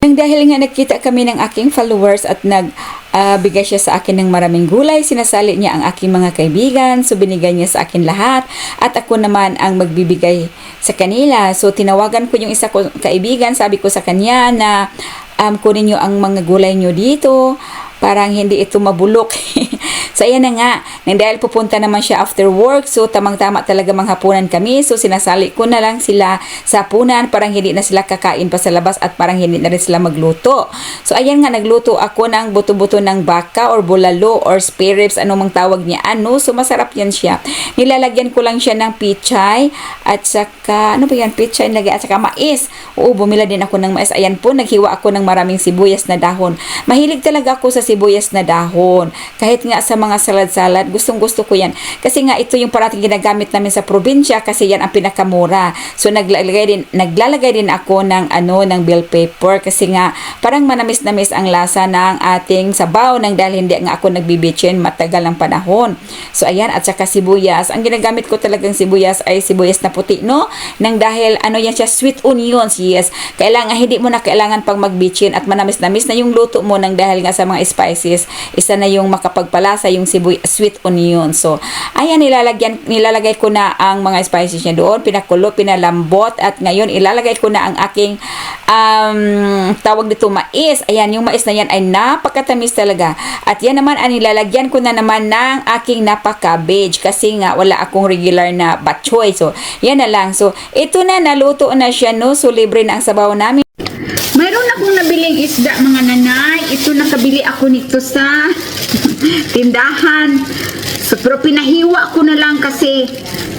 Nang dahil nga nakita kami ng aking followers at nagbigay siya sa akin ng maraming gulay, sinasali niya ang aking mga kaibigan, so binigay niya sa akin lahat. At ako naman ang magbibigay sa kanila. So tinawagan ko yung isa ko kaibigan, sabi ko sa kanya na um, kunin niyo ang mga gulay niyo dito, parang hindi ito mabulok. so ayan na nga, nang dahil pupunta naman siya after work, so tamang-tama talaga manghapunan kami, so sinasali ko na lang sila sa hapunan, parang hindi na sila kakain pa sa labas at parang hindi na rin sila magluto. So ayan nga, nagluto ako ng buto-buto ng baka or bulalo or spare ribs, anong mang tawag niya, ano, so masarap yan siya. Nilalagyan ko lang siya ng pichay at saka, ano ba yan, pichay lagay at saka mais. Oo, bumila din ako ng mais. Ayan po, naghiwa ako ng maraming sibuyas na dahon. Mahilig talaga ako sa sibuyas na dahon. Kahit nga sa mga salad-salad, gustong gusto ko yan. Kasi nga ito yung parating ginagamit namin sa probinsya kasi yan ang pinakamura. So naglalagay din naglalagay din ako ng ano ng bell pepper kasi nga parang manamis-namis ang lasa ng ating sabaw nang dahil hindi nga ako nagbibitsin matagal ng panahon. So ayan at saka sibuyas. Ang ginagamit ko talagang sibuyas ay sibuyas na puti no nang dahil ano yan siya sweet onions yes. Kailangan hindi mo na kailangan pang magbitsin at manamis-namis na yung luto mo nang dahil nga sa mga spices isa na yung makapagpalasa yung sibuy sweet onion. So ayan nilalagyan nilalagay ko na ang mga spices niya doon, pinakulo, pinalambot at ngayon ilalagay ko na ang aking um, tawag dito mais. Ayan, yung mais na yan ay napakatamis talaga. At yan naman ang nilalagyan ko na naman ng aking napaka-cabbage kasi nga wala akong regular na batchoy. So, yan na lang. So, ito na, naluto na siya, no? So, libre na ang sabaw namin. Mayroon akong nabiling isda mga nanay. Ito nakabili ako nito sa tindahan. So, pero pinahiwa ko na lang kasi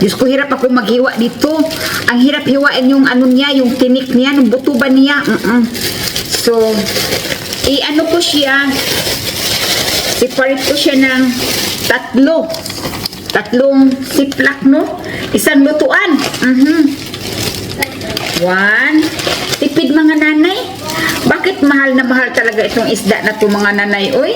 Diyos ko hirap ako maghiwa dito. Ang hirap hiwain yung ano niya, yung tinik niya, yung buto ba niya. Mm-mm. So, i-ano ko siya, separate ko siya ng tatlo. Tatlong siplak, no? Isang lutuan. Mhm. One. Tipid mga nanay. Bakit mahal na mahal talaga itong isda na to mga nanay? Uy,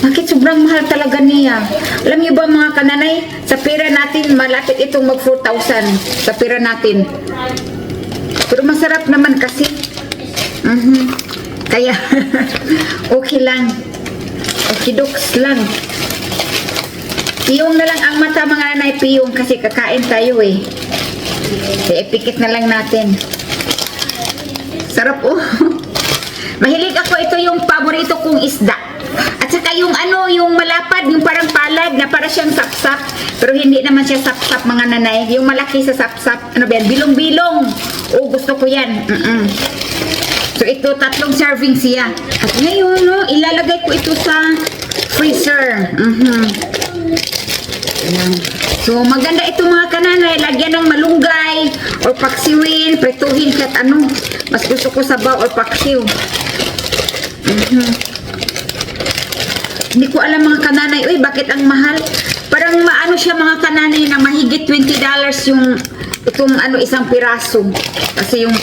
bakit sobrang mahal talaga niya? Alam niyo ba mga kananay, sa pera natin, malapit itong mag 4,000 sa pera natin. Pero masarap naman kasi. Mhm. Kaya, okay lang. Okay doks lang. Piyong na lang ang mata mga nanay, piyong kasi kakain tayo eh. Kaya ipikit na lang natin. Sarap oh. Mahilig ako ito yung paborito kong isda. At saka yung ano, yung malapad, yung parang palad na para siyang sapsap. Pero hindi naman siya sapsap mga nanay. Yung malaki sa sapsap, ano ba yan? Bilong-bilong. Oh, gusto ko yan. Mm-mm. So ito, tatlong serving siya. At ngayon, no, ilalagay ko ito sa freezer. Mhm. Ayan. So, maganda ito mga kananay. Lagyan ng malunggay or paksiwin, pretuhin kahit ano. Mas gusto ko sabaw or paksiw. Mhm. Hindi ko alam mga kananay, uy, bakit ang mahal? Parang maano siya mga kananay na mahigit $20 yung itong ano isang piraso. Kasi yung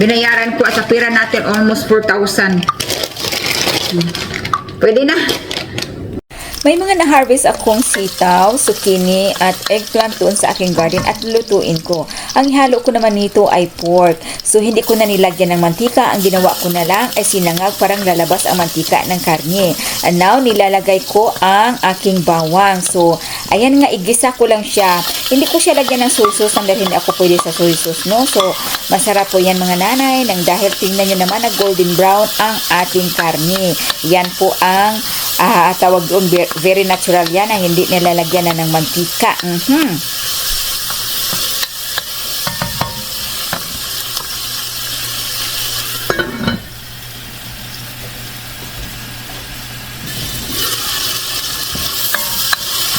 binayaran ko sa pira natin almost 4,000. Hmm. Pwede na. May mga na-harvest akong sitaw, zucchini at eggplant doon sa aking garden at lutuin ko. Ang ihalo ko naman nito ay pork. So hindi ko na nilagyan ng mantika. Ang ginawa ko na lang ay sinangag parang lalabas ang mantika ng karne. And now nilalagay ko ang aking bawang. So ayan nga igisa ko lang siya. Hindi ko siya lagyan ng soy sauce dahil hindi ako pwede sa soy sauce. No? So masarap po yan mga nanay nang dahil tingnan nyo naman na golden brown ang ating karne. Yan po ang ah, tawag doon ve- very natural yan na hindi nilalagyan na ng mantika. Mhm.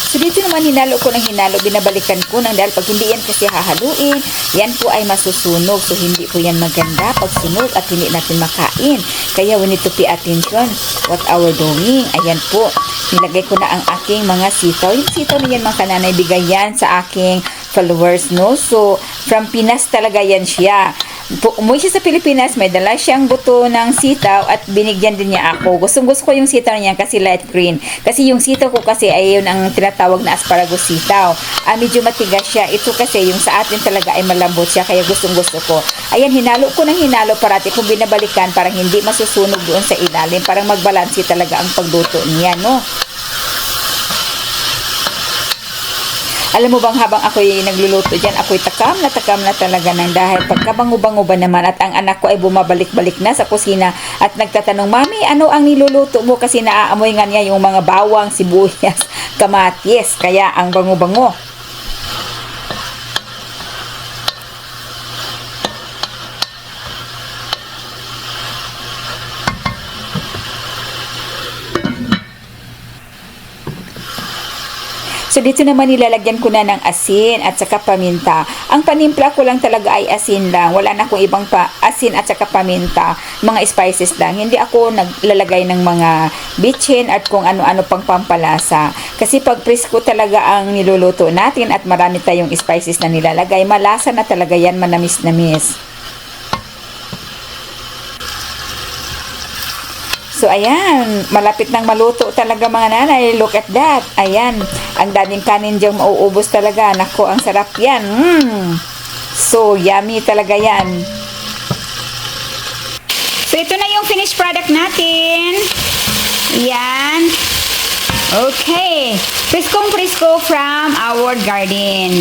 So dito naman hinalo ko ng hinalo, binabalikan ko nang dahil pag hindi yan kasi hahaluin, yan po ay masusunog. So hindi po yan maganda pag sunog at hindi natin makain. Kaya we need to pay attention what our doing. Ayan po, nilagay ko na ang aking mga sitaw. Yung sitaw na yan mga kananay, bigay yan sa aking followers, no? So, from Pinas talaga yan siya. Umuwi siya sa Pilipinas, may dala siyang buto ng sitaw at binigyan din niya ako. Gustong gusto ko yung sitaw niya kasi light green. Kasi yung sitaw ko kasi ay yun ang tinatawag na asparagus sitaw. Ah, medyo matigas siya. Ito kasi yung sa atin talaga ay malambot siya kaya gustong gusto ko. Ayan, hinalo ko ng hinalo parati kung binabalikan parang hindi masusunog doon sa ilalim. Parang magbalansi talaga ang pagluto niya, no? Alam mo bang habang ako'y nagluluto dyan, ako'y takam na takam na talaga ng dahil pagkabango-bango ba naman at ang anak ko ay bumabalik-balik na sa kusina at nagtatanong, Mami, ano ang niluluto mo? Kasi naaamoy nga niya yung mga bawang, sibuyas, kamatis, kaya ang bango-bango. So dito naman nilalagyan ko na ng asin at saka paminta. Ang panimpla ko lang talaga ay asin lang. Wala na akong ibang pa asin at saka paminta. Mga spices lang. Hindi ako naglalagay ng mga bitchin at kung ano-ano pang pampalasa. Kasi pag presko talaga ang niluluto natin at marami tayong spices na nilalagay, malasa na talaga yan, manamis-namis. So, ayan. Malapit nang maluto talaga mga nanay. Look at that. Ayan. Ang daming kanin diyang mauubos talaga. Nako, ang sarap yan. Mm. So, yummy talaga yan. So, ito na yung finished product natin. Yan. Okay. Priskong prisko from our garden.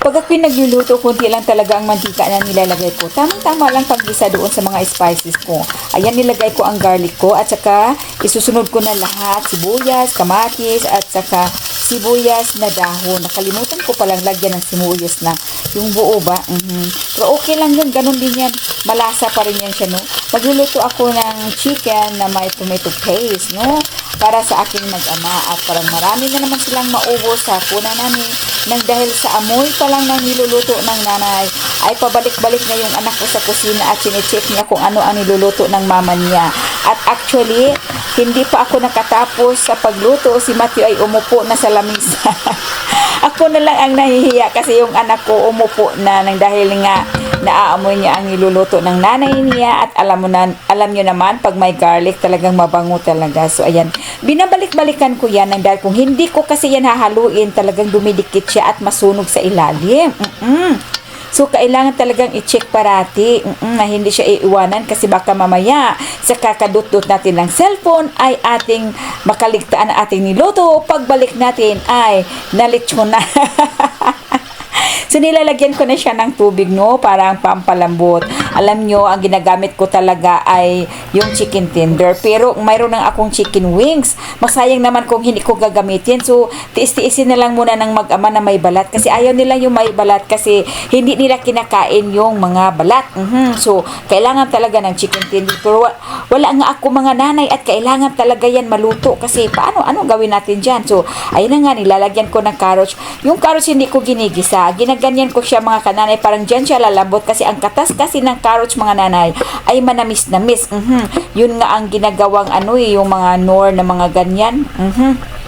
Pag ako'y nagluluto, kunti lang talaga ang mantika na nilalagay ko. Tamang-tama lang pag-isa doon sa mga spices ko. Ayan, nilagay ko ang garlic ko at saka isusunod ko na lahat. Sibuyas, kamatis at saka sibuyas na dahon. Nakalimutan ko palang lagyan ng sibuyas na yung buo ba? Mhm. Pero okay lang yun. Ganon din yan. Malasa pa rin yan siya, no? Magluluto ako ng chicken na may tomato paste, no? Para sa aking mag-ama. At parang marami na naman silang maubos sa kuna namin. Nang dahil sa amoy pa lang ng niluluto ng nanay, ay pabalik-balik na yung anak ko sa kusina at sinecheck niya kung ano ang niluluto ng mama niya. At actually, hindi pa ako nakatapos sa pagluto. Si Matthew ay umupo na sa lamisa. ako na lang ang nahihiya kasi yung anak ko umupo na nang dahil nga naaamoy niya ang niluluto ng nanay niya at alam mo na alam niyo naman pag may garlic talagang mabango talaga so ayan binabalik-balikan ko yan nang dahil kung hindi ko kasi yan hahaluin talagang dumidikit siya at masunog sa ilalim Mm-mm. So, kailangan talagang i-check parati mm, na hindi siya iiwanan kasi baka mamaya sa kakadut-dut natin ng cellphone ay ating makaligtaan ang ating niluto. Pagbalik natin ay nalitsyon na. So nilalagyan ko na siya ng tubig no, parang pampalambot. Alam nyo, ang ginagamit ko talaga ay yung chicken tender. Pero mayroon nang akong chicken wings. Masayang naman kung hindi ko gagamitin. So tiis-tiisin na lang muna ng mag-ama na may balat. Kasi ayaw nila yung may balat kasi hindi nila kinakain yung mga balat. Mhm. So kailangan talaga ng chicken tender. Pero wa- wala nga ako mga nanay at kailangan talaga yan maluto. Kasi paano, ano gawin natin dyan? So ayun na nga, nilalagyan ko ng carrots. Yung carrots hindi ko ginigisa. Ginaganyan ko siya mga kananay. Parang dyan siya lalambot kasi ang katas kasi ng carrots mga nanay ay manamis-namis. Mhm. Yun nga ang ginagawang ano eh, yung mga nor na mga ganyan. Mhm.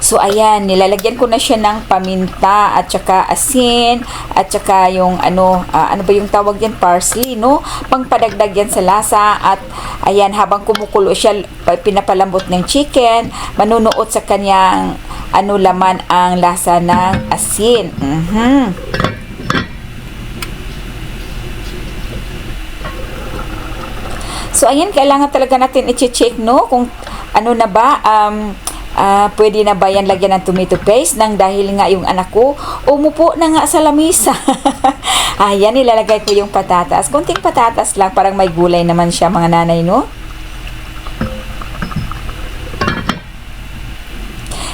So, ayan, nilalagyan ko na siya ng paminta at saka asin at saka yung ano, ah, ano ba yung tawag yan? Parsley, no? Pangpadagdag yan sa lasa at ayan, habang kumukulo siya, pa- pinapalambot ng chicken, manunuot sa kanyang ano laman ang lasa ng asin. Mhm. So, ayan, kailangan talaga natin i-check, no? Kung ano na ba, um, ah, pwede na ba yan lagyan ng tomato paste nang dahil nga yung anak ko umupo na nga sa lamisa. ayan, ilalagay ko yung patatas. Konting patatas lang, parang may gulay naman siya mga nanay, no?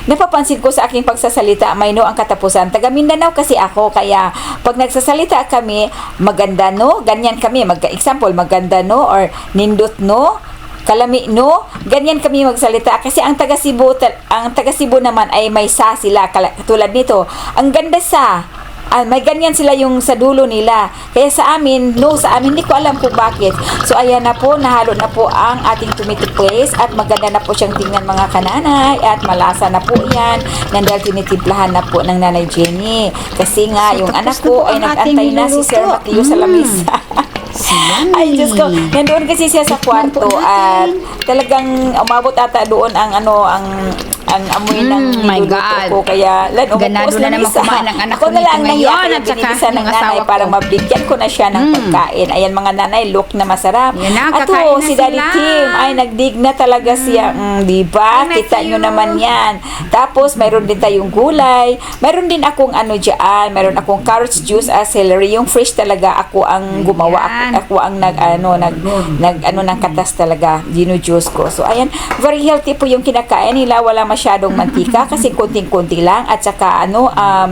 Napapansin ko sa aking pagsasalita, may no ang katapusan. Taga Mindanao kasi ako, kaya pag nagsasalita kami, maganda no, ganyan kami. Mag example, maganda no, or nindot no, kalami no, ganyan kami magsalita. Kasi ang taga Cebu, ang taga Cebu naman ay may sa sila, kala- tulad nito. Ang ganda sa, Ah, may ganyan sila yung sa dulo nila. Kaya sa amin, no, sa amin, hindi ko alam kung bakit. So, ayan na po, nahalo na po ang ating tomato paste at maganda na po siyang tingnan mga kananay at malasa na po yan nang dahil tinitimplahan na po ng nanay Jenny. Kasi nga, yung anak ko ay nag-antay na si Sir. Matthew sa Mm. lamisa. Yummy. Ay, Diyos ko. Nandoon kasi siya sa kwarto at talagang umabot ata doon ang ano, ang ang amoy ng Mm, my God. ko. Kaya, lan, Ganado na naman kumain ng anak ko na lang ngayon at saka ng nanay asawa para mabigyan ko na siya ng Mm. pagkain. Ayan mga nanay, look na masarap. Yan na, At kakain oh, si Daddy sila. Tim, ay nagdig na talaga siya. Mm, di ba? Kita nyo naman yan. Tapos, mayroon din tayong gulay. Mayroon din akong ano dyan. Mayroon akong carrots juice as celery. Yung fresh talaga ako ang gumawa. Ayan. Ako, ako ang nag ano nag nag ano ng katas talaga. Gino-juice ko. So ayan, very healthy po yung kinakain nila. Wala masyadong mantika kasi konting-konti lang at saka ano um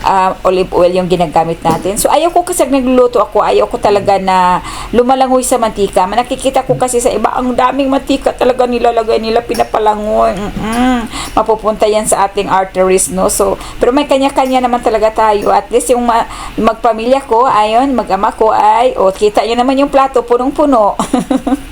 uh, olive oil yung ginagamit natin. So ayaw ko kasi nagluluto ako, ayaw ko talaga na lumalangoy sa mantika. Nakikita ko kasi sa iba ang daming mantika talaga nilalagay nila pinapalangoy. Mm-mm. Mapupunta yan sa ating arteries no. So pero may kanya-kanya naman talaga tayo. At least yung ma- magpamilya ko, ayon, mag-ama ko ay, o kita nyo naman yung plato, punong-puno.